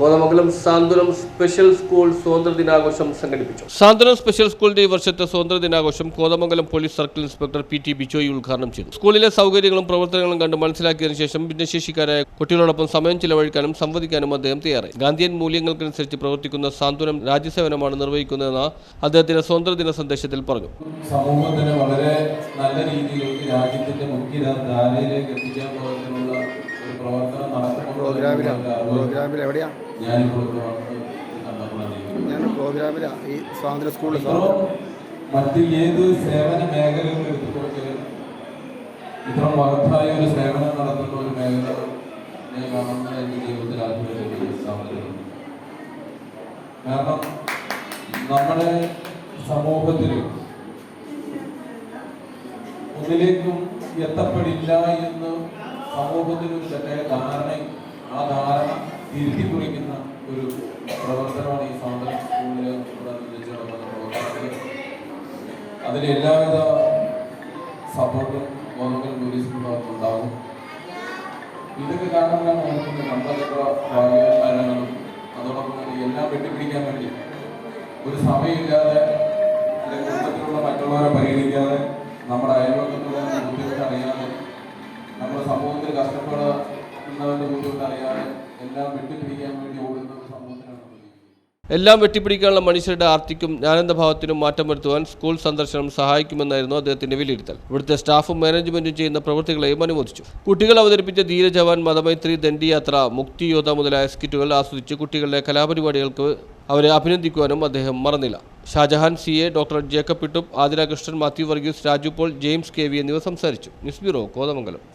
Kothamangalam Santhwanam special school സ്വാതന്ത്ര്യ ദിനാഘോഷം സംഘടിപ്പിച്ചു. സാന്ത്വനം സ്പെഷ്യൽ സ്കൂളിന്റെ ഈ വർഷത്തെ സ്വാതന്ത്ര്യ ദിനാഘോഷം Kothamangalam police circle inspector P T Bijoy ഉദ്ഘാടനം ചെയ്തു. സ്കൂളിലെ സൗകര്യങ്ങളും പ്രവർത്തനങ്ങളും കണ്ട് മനസ്സിലാക്കിയതിനു ശേഷം ഭിന്നശേഷിക്കാരായ കുട്ടികളോടൊപ്പം സമയം ചിലവഴിക്കാനും സംവദിക്കാനും അദ്ദേഹം തയ്യാറായി. ഗാന്ധിയൻ മൂല്യങ്ങൾക്കനുസരിച്ച് പ്രവർത്തിക്കുന്ന സാന്ത്വനം രാജ്യസേവനമാണ് നിർവഹിക്കുന്നതെന്ന് അദ്ദേഹത്തിന്റെ സ്വാതന്ത്ര്യദിന സന്ദേശത്തിൽ പറഞ്ഞു. സമൂഹത്തിന് വളരെ നല്ല രീതിയിലേക്ക് രാജ്യത്തിന്റെ മുഖ്യധാരയിലേക്ക് എത്തിക്കാൻ പ്രോഗ്രാമിലാ? നടത്തുമ്പോൾ പ്രോഗ്രാമിൽ എവിടെയാ? ഞാൻ പ്രോഗ്രാമിലാ ഈ സ്വാതന്ത്ര്യ സ്കൂളിൽ മറ്റ് ഏത് സേവന മേഖലകൾ എടുത്തുകൊടുക്കലും ഇത്ര മഹത്തായ ഒരു സേവനം നടത്തുന്ന ഒരു മേഖല ഞാൻ കാണുന്ന എന്റെ ജീവിതത്തിൽ ആദ്യമായിട്ട് സ്ഥാപനത്തിലുണ്ട് കാരണം നമ്മുടെ സമൂഹത്തിൽ ഒന്നിലേക്കും എത്തപ്പെടില്ല എന്ന് സമൂഹത്തിൽ ഒരു തെറ്റായ ധാരണ ആ ധാരണ തിരുത്തി കുറിക്കുന്ന ഒരു പ്രവർത്തനമാണ് ഈ സ്വാതന്ത്ര്യ സ്കൂളിൽ ഇവിടെ നിർദ്ദേശിച്ച് നടക്കുന്ന പ്രവർത്തനത്തിൽ അതിന് എല്ലാവിധ സപ്പോർട്ടും ഗവൺമെന്റ് പോലീസിന്റെ ഭാഗത്ത് ഉണ്ടാകും. ഇതൊക്കെ കാരണങ്ങളാണ് നമുക്ക് നമ്മളൊക്കെ ഭാഗ്യവാന്മാരാണെന്നും അതോടൊപ്പം തന്നെ എല്ലാം വെട്ടിപ്പിടിക്കാൻ വേണ്ടി. ഒരു സമയമില്ലാതെ അല്ലെങ്കിൽ കുടുംബത്തിലുള്ള മറ്റുള്ളവരെ പരിഗണിക്കാതെ നമ്മുടെ അയൽവക്കത്തുള്ള എല്ലാം വേണ്ടി ഓടുന്ന ഒരു. എല്ലാം വെട്ടിപ്പിടിക്കാനുള്ള മനുഷ്യരുടെ ആർത്തിക്കും ജ്ഞാനന്ദഭാവത്തിനും മാറ്റം വരുത്തുവാൻ സ്കൂൾ സന്ദർശനം സഹായിക്കുമെന്നായിരുന്നു അദ്ദേഹത്തിന്റെ വിലയിരുത്തൽ. ഇവിടുത്തെ സ്റ്റാഫും മാനേജ്മെന്റും ചെയ്യുന്ന പ്രവൃത്തികളെയും അനുമോദിച്ചു. കുട്ടികൾ അവതരിപ്പിച്ച ധീരജവാൻ മതമൈത്രി ദണ്ഡിയാത്ര മുക്തിയോധ മുതലായ സ്കിറ്റുകൾ ആസ്വദിച്ച് കുട്ടികളുടെ കലാപരിപാടികൾക്ക് അവരെ അഭിനന്ദിക്കുവാനും അദ്ദേഹം മറന്നില്ല. Shajahan C. A. Doctor Jacob പിട്ടും Athira Krishnan Mathew Varghese Raju Paul James K V എന്നിവർ സംസാരിച്ചു. News bureau Kothamangalam.